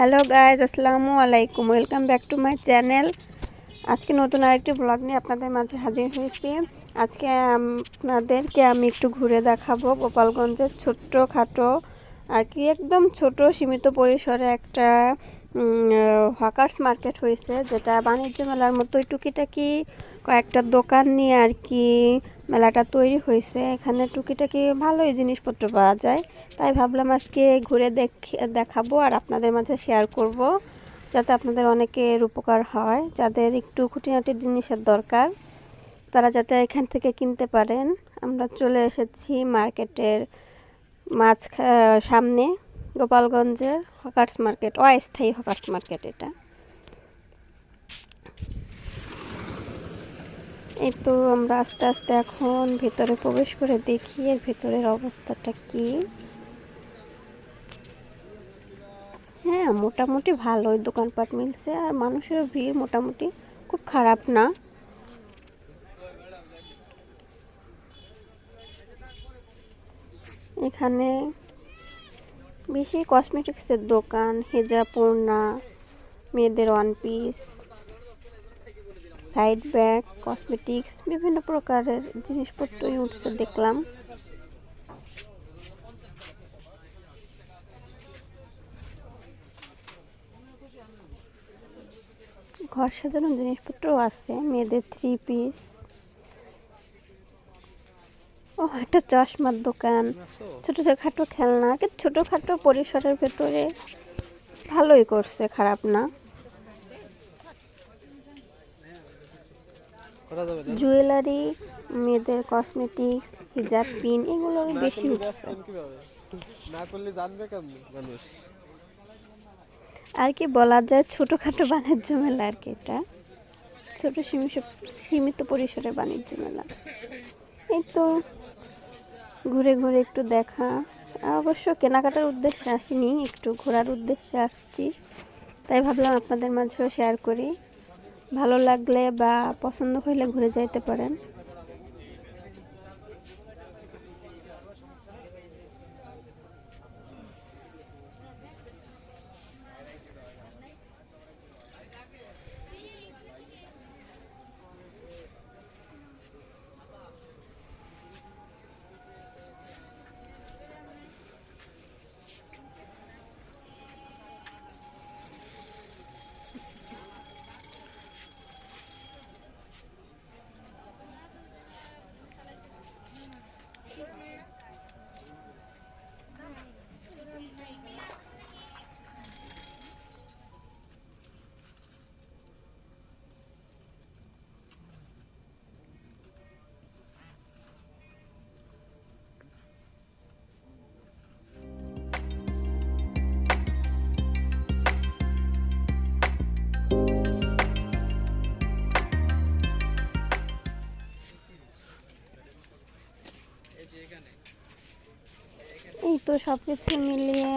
Hello guys আসসালামু আলাইকুম। Welcome back to my channel. আজকে নতুন আরেকটি ব্লগ নিয়ে আপনাদের মাঝে হাজির হয়েছি। আজকে আপনাদেরকে আমি একটু ঘুরে দেখাবো গোপালগঞ্জের ছোট্ট খাটো, আর কি একদম ছোট সীমিত পরিসরে একটা হকার্স মার্কেট হয়েছে, যেটা বাণিজ্য মেলার মতোই টুকিটাকি কয়েকটা দোকান নিয়ে আর কি মেলাটা তৈরি হয়েছে। এখানে টুকিটাকি ভালোই জিনিসপত্র পাওয়া যায়। তাই ভাবলাম আজকে ঘুরে দেখাবো আর আপনাদের মাঝে শেয়ার করব, যাতে আপনাদের অনেকের উপকার হয়, যাদের একটু খুঁটিনাটি জিনিসের দরকার, তারা যাতে এখান থেকে কিনতে পারেন। আমরা চলে এসেছি মার্কেটের মাছ সামনে গোপালগঞ্জের হকার্স মার্কেট, অস্থায়ী হকার্স মার্কেট এটা। এই তো আমরা আস্তে আস্তে এখন ভেতরে প্রবেশ করে দেখি এর ভেতরের অবস্থাটা কি। হ্যাঁ মোটামুটি ভালোই দোকানপাট মিলছে আর মানুষের ভিড় মোটামুটি খুব খারাপ না। এখানে বেশি কসমেটিক্সের দোকান হেজা পূর্ণা মেয়েদের one piece side bag, cosmetics, বিভিন্ন প্রকারের জিনিসপত্রই উঠছে দেখলাম। ঘর সাজানোর জিনিসপত্রও আছে, মেয়েদের থ্রি পিস ও, একটা চশমার দোকান। ছোট খাটো খেলনা, কিন্তু ছোটখাটো পরিসরের ভেতরে ভালোই করছে, খারাপ না। জুয়েলারি মেয়েদের কসমেটিক্স হিজাব পিন এগুলো বেশি উঠছে আর কি বলা যায় ছোটখাটো বাণিজ্য মেলা আর কি এটা। ছোট সীমিত পরিসরের বাণিজ্য মেলা। এই তো ঘুরে ঘুরে একটু দেখা। অবশ্য কেনাকাটার উদ্দেশ্যে আসিনি একটু ঘোরার উদ্দেশ্যে আসছি। তাই ভাবলাম আপনাদের মাঝেও শেয়ার করি। ভালো লাগলে বা পছন্দ হইলে ঘুরে যাইতে পারেন। এই তো সব কিছু মিলিয়ে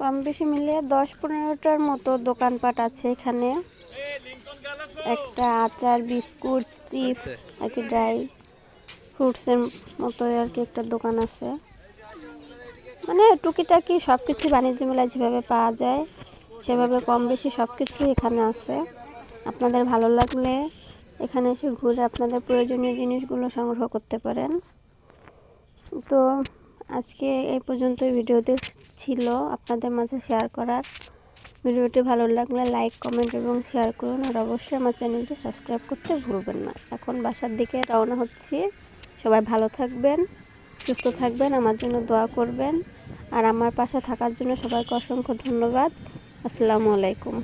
কম বেশি মিলিয়ে দশ পনেরোটার মতো দোকানপাট আছে এখানে। একটা আচার বিস্কুট চিপস আর কি ড্রাই ফ্রুটসের মতো আর কি একটা দোকান আছে। মানে টুকিটাকি সব কিছু বাণিজ্য মেলায় যেভাবে পাওয়া যায় সেভাবে কম বেশি সব কিছুই এখানে আছে। আপনাদের ভালো লাগলে এখানে এসে ঘুরে আপনাদের প্রয়োজনীয় জিনিসগুলো সংগ্রহ করতে পারেন। তো আজকে এই পর্যন্তই ভিডিওতে ছিল আপনাদের মাঝে শেয়ার করার। ভিডিওটি ভালো লাগলে লাইক কমেন্ট এবং শেয়ার করুন। আর অবশ্যই আমার চ্যানেলটি সাবস্ক্রাইব করতে ভুলবেন না। এখন বাসার দিকে রওনা হচ্ছি। সবাই ভালো থাকবেন, সুস্থ থাকবেন, আমার জন্য দোয়া করবেন। আর আমার পাশে থাকার জন্য সবাইকে অসংখ্য ধন্যবাদ। আসসালামু আলাইকুম।